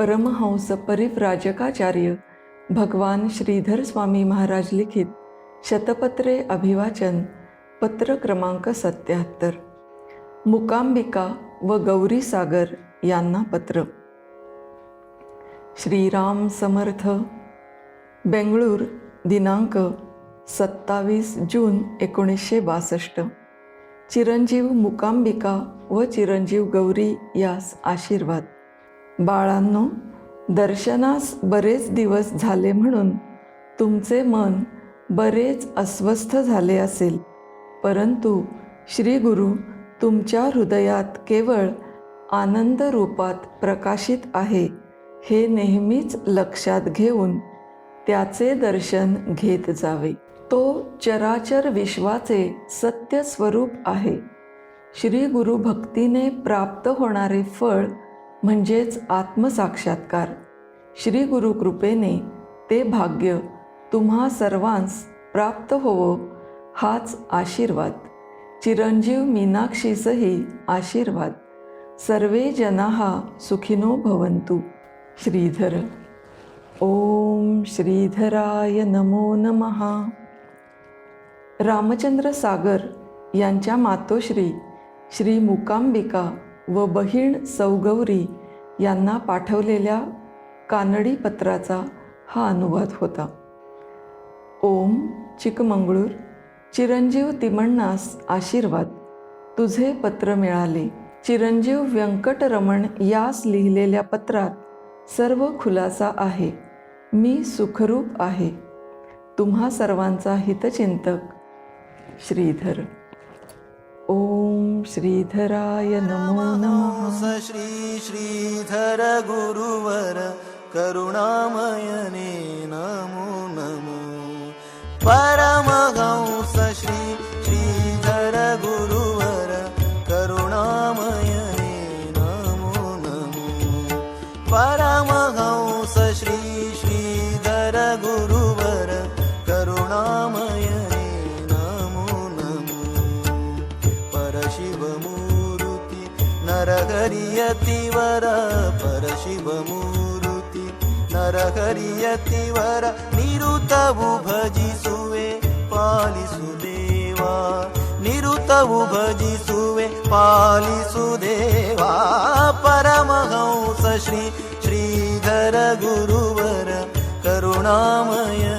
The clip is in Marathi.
परमहंस परिव्राजकाचार्य भगवान श्रीधर स्वामी महाराज लिखित शतपत्रे अभिवाचन पत्र क्रमांक सत्याहत्तर. मुकांबिका व गौरी सागर यांना पत्र. श्रीराम समर्थ बेंगळूर दिनांक सत्तावीस जून एकोणीसशे बासष्ट. चिरंजीव मुकांबिका व चिरंजीव गौरी यास आशीर्वाद. बाळांनो दर्शनास बरेच दिवस झाले म्हणून तुमचे मन बरेच अस्वस्थ झाले असेल. परंतु श्री गुरु तुमच्या हृदयात केवळ आनंद रूपात प्रकाशित आहे हे नेहमीच लक्षात घेऊन त्याचे दर्शन घेत जावे. तो चराचर विश्वाचे सत्य स्वरूप आहे. श्री गुरु भक्तीने प्राप्त होणारे फळ म्हणजेच आत्मसाक्षात्कार. श्री गुरुकृपेने ते भाग्य तुम्हा सर्वांस प्राप्त होवो हाच आशीर्वाद. चिरंजीव मीनाक्षीसही आशीर्वाद. सर्वे जनाः सुखिनो भवन्तु. श्रीधर। ओम श्रीधराय नमो नमः. रामचंद्र सागर यांच्या मातोश्री श्री मुकांबिका व बहीण सौगौरी यांना पाठवलेल्या कानडी पत्राचा हा अनुवाद होता. ओम चिकमंगळूर चिरंजीव तिमण्णास आशीर्वाद तुझे पत्र मिळाले. चिरंजीव व्यंकटरमण यास लिहिलेल्या पत्रात सर्व खुलासा आहे. मी सुखरूप आहे. तुम्हा सर्वांचा हितचिंतक श्रीधर. ओम श्रीधराय नमो नमः। हंस श्री श्रीधर गुरुवर करुणामयने नरहरियतिवर परशिवमूर्ती नरहरियतिवर निरुतवु भजिसुवे पालिसुदेवा। निरुतवु भजिसुवे पालिसुदेवा। परमहंस श्री श्रीधर गुरुवर करुणामयन